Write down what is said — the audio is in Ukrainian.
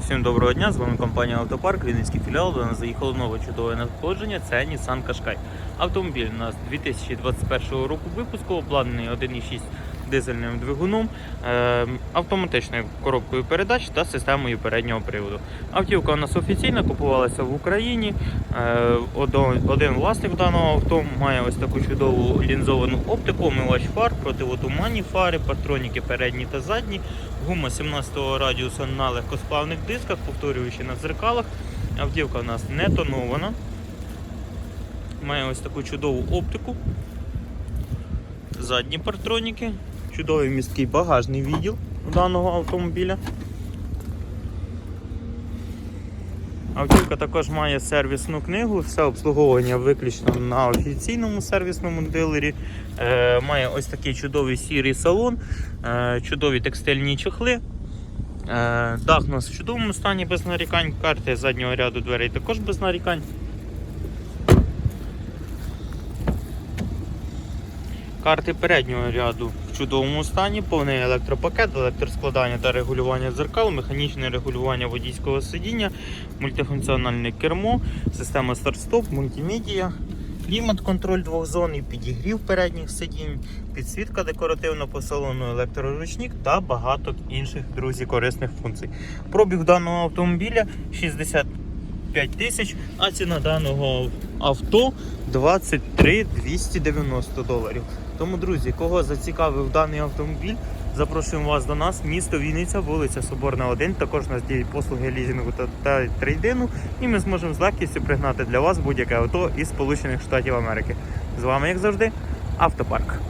Всім доброго дня, з вами компанія Автопарк, Вінницький філіал. До нас заїхало нове чудове надходження. Це Nissan Qashqai. Автомобіль у нас 2021 року випуску, обладнаний 1.6 дизельним двигуном, е, автоматичною коробкою передач та системою переднього приводу. Автівка у нас офіційно купувалася в Україні. Е, один власник даного авто має ось таку чудову лінзовану оптику, омивач фар, противотуманні фари, патроніки передні та задні, гума 17-го радіуса на легкосплавних дисках, повторюючи на дзеркалах. Автівка у нас не тонована. Має ось таку чудову оптику. Задні партроніки, чудовий міський багажний відділ даного автомобіля. Автівка також має сервісну книгу, все обслуговування виключно на офіційному сервісному дилері. Е, має ось такий чудовий сірий салон, е, чудові текстильні чохли. Е, дах у нас в чудовому стані без нарікань, карти заднього ряду дверей також без нарікань. Карти переднього ряду чудовому стані, повний електропакет, електроскладання та регулювання дзеркал, механічне регулювання водійського сидіння, мультифункціональне кермо, система старт-стоп, мультимедія, клімат-контроль двох зон і підігрів передніх сидінь, підсвітка декоративна по електроручник та багато інших друзі корисних функцій. Пробіг даного автомобіля 65 тисяч, а ціна даного авто 23 290 доларів. Тому, друзі, кого зацікавив даний автомобіль, запрошуємо вас до нас, місто Вінниця, вулиця Соборна 1. Також нас діють послуги лізінгу та, та трейдину, і ми зможемо з легкістю пригнати для вас будь-яке авто із Сполучених Штатів Америки. З вами, як завжди, автопарк.